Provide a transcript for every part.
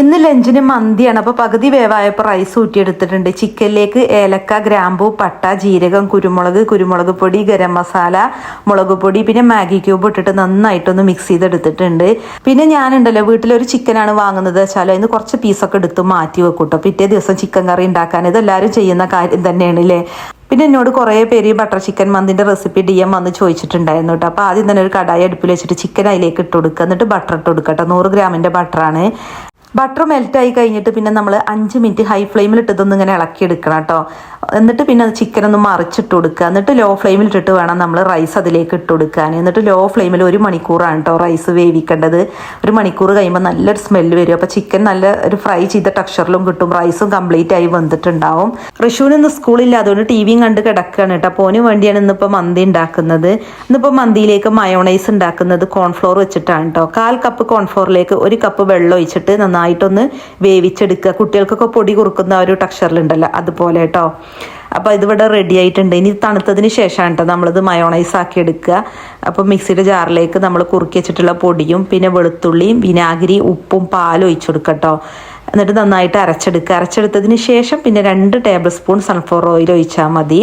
ഇന്ന് ലഞ്ചിന് മന്തിയാണ്. അപ്പോൾ പകുതി വേവായപ്പോൾ റൈസ് ഊറ്റിയെടുത്തിട്ടുണ്ട്. ചിക്കനിലേക്ക് ഏലക്ക ഗ്രാമ്പു പട്ട ജീരകം കുരുമുളക് കുരുമുളക് പൊടി ഗരം മസാല മുളക് പൊടി പിന്നെ മാഗി ക്യൂബ് ഇട്ടിട്ട് നന്നായിട്ടൊന്ന് മിക്സ് ചെയ്തെടുത്തിട്ടുണ്ട്. പിന്നെ ഞാനുണ്ടല്ലോ വീട്ടിലൊരു ചിക്കനാണ് വാങ്ങുന്നത് വെച്ചാൽ അതിന് കുറച്ച് പീസൊക്കെ എടുത്ത് മാറ്റി വെക്കൂട്ടോ. പിറ്റേ ദിവസം ചിക്കൻ കറി ഉണ്ടാക്കാൻ. ഇതെല്ലാവരും ചെയ്യുന്ന കാര്യം തന്നെയാണ് അല്ലേ പിന്നെ എന്നോട് കുറേ പേര് ഈ ബട്ടർ ചിക്കൻ മന്തിന്റെ റെസിപ്പി ഡി എം വന്ന് ചോദിച്ചിട്ടുണ്ടായിരുന്നു കേട്ടോ. അപ്പോൾ ആദ്യം തന്നെ ഒരു കടായി അടുപ്പിൽ വെച്ചിട്ട് ചിക്കൻ അതിലേക്ക് ഇട്ട് കൊടുക്കുക എന്നിട്ട് ബട്ടർ ഇട്ട് കൊടുക്കട്ടോ കേട്ടോ. നൂറ് ഗ്രാമിന്റെ ബട്ടറാണ് ബട്ടർ മെൽറ്റായി കഴിഞ്ഞിട്ട് പിന്നെ നമ്മൾ അഞ്ച് മിനിറ്റ് ഹൈ ഫ്ലെയിമിൽ ഇട്ടതൊന്ന് ഇങ്ങനെ ഇളക്കി എടുക്കണം കേട്ടോ. എന്നിട്ട് പിന്നെ ചിക്കൻ ഒന്ന് മറിച്ചിട്ട് കൊടുക്കുക. എന്നിട്ട് ലോ ഫ്ലെയിമിൽ ഇട്ടിട്ട് വേണം നമ്മൾ റൈസ് അതിലേക്ക് ഇട്ട് കൊടുക്കാൻ. എന്നിട്ട് ലോ ഫ്ലെയിമിൽ ഒരു മണിക്കൂറാണ് കേട്ടോ റൈസ് വേവിക്കേണ്ടത്. ഒരു മണിക്കൂർ കഴിയുമ്പോൾ നല്ലൊരു സ്മെല്ല് വരും. അപ്പോൾ ചിക്കൻ നല്ല ഒരു ഫ്രൈ ചെയ്ത ടെക്സ്ചറിലും കിട്ടും. റൈസും കംപ്ലീറ്റ് ആയി വന്നിട്ടുണ്ടാവും. ഋഷുവിന് ഇന്ന് സ്കൂളില്ല അതുകൊണ്ട് ടി വിയും കണ്ട് കിടക്കുകയാണ് കേട്ടോ. അപ്പോൾ വേണ്ടിയാണ് ഇന്നിപ്പോൾ മന്തി ഉണ്ടാക്കുന്നത്. ഇന്നിപ്പോൾ മന്തിയിലേക്ക് മയോണൈസ് ഉണ്ടാക്കുന്നത് കോൺഫ്ലോർ വെച്ചിട്ടാണ് കേട്ടോ. കാൽ കപ്പ് കോൺഫ്ലോറിലേക്ക് ഒരു കപ്പ് വെള്ളം ഒഴിച്ചിട്ട് നന്നായിട്ടൊന്ന് വേവിച്ചെടുക്കുക. കുട്ടികൾക്കൊക്കെ പൊടി കുറുക്കുന്ന ഒരു ടെക്സ്ചറിലുണ്ടല്ലോ അതുപോലെ കേട്ടോ അപ്പോൾ ഇതിവിടെ റെഡി ആയിട്ടുണ്ട്. ഇനി തണുത്തതിന് ശേഷമാണ് കേട്ടോ നമ്മളിത് മയോണൈസ് ആക്കി എടുക്കുക. അപ്പോൾ മിക്സിയുടെ ജാറിലേക്ക് നമ്മൾ കുറുക്കി വെച്ചിട്ടുള്ള പൊടിയും പിന്നെ വെളുത്തുള്ളിയും വിനാഗിരി ഉപ്പും പാലും ഒഴിച്ചു കൊടുക്കുക കേട്ടോ എന്നിട്ട് നന്നായിട്ട് അരച്ചെടുക്കുക. അരച്ചെടുത്തതിന് ശേഷം പിന്നെ രണ്ട് ടേബിൾ സ്പൂൺ സൺഫ്ലവർ ഓയിൽ ഒഴിച്ചാൽ മതി.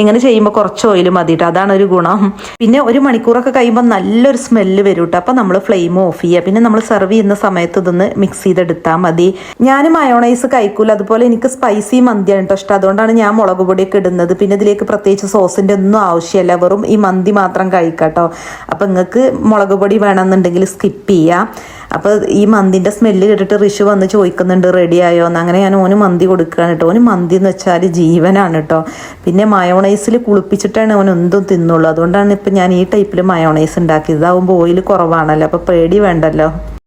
ഇങ്ങനെ ചെയ്യുമ്പോൾ കുറച്ച് ഓയിൽ മതി കേട്ടോ അതാണ് ഒരു ഗുണം. പിന്നെ ഒരു മണിക്കൂറൊക്കെ കഴിയുമ്പോൾ നല്ലൊരു സ്മെല്ല് വരും കേട്ടോ അപ്പോൾ നമ്മൾ ഫ്ലെയിം ഓഫ് ചെയ്യുക. പിന്നെ നമ്മൾ സെർവ് ചെയ്യുന്ന സമയത്ത് ഇതൊന്ന് മിക്സ് ചെയ്തെടുത്താൽ മതി. ഞാൻ മയോണൈസ് കഴിക്കൂല. അതുപോലെ എനിക്ക് സ്പൈസി മന്തിയാണ് കേട്ടോ ഇഷ്ടം. അതുകൊണ്ടാണ് ഞാൻ മുളക് പൊടിയൊക്കെ ഇടുന്നത്. പിന്നെ ഇതിലേക്ക് പ്രത്യേകിച്ച് സോസിന്റെ ഒന്നും ആവശ്യമില്ല. വെറും ഈ മന്തി മാത്രം കഴിക്കാം കേട്ടോ അപ്പോൾ നിങ്ങൾക്ക് മുളക് പൊടി വേണമെന്നുണ്ടെങ്കിൽ സ്കിപ്പ് ചെയ്യാം. അപ്പോൾ ഈ മന്തിന്റെ സ്മെല്ല് കേട്ടിട്ട് ഋഷു വന്ന് ചോദിക്കുന്നുണ്ട് റെഡി ആയോ? എന്ന്. അങ്ങനെ ഞാൻ ഓന് മന്തി കൊടുക്കുകയാണ് കേട്ടോ ഓന് മന്തി എന്ന് വെച്ചാൽ ജീവനാണ് കേട്ടോ പിന്നെ മയോണൈസിൽ കുളിപ്പിച്ചിട്ടാണ് ഓൻ എന്തും തിന്നുള്ളൂ. അതുകൊണ്ടാണ് ഇപ്പം ഞാൻ ഈ ടൈപ്പിൽ മയോണൈസ് ഉണ്ടാക്കിയത്. ഇതാവുമ്പോൾ ഓയിൽ കുറവാണല്ലോ. അപ്പോൾ പേടി വേണ്ടല്ലോ.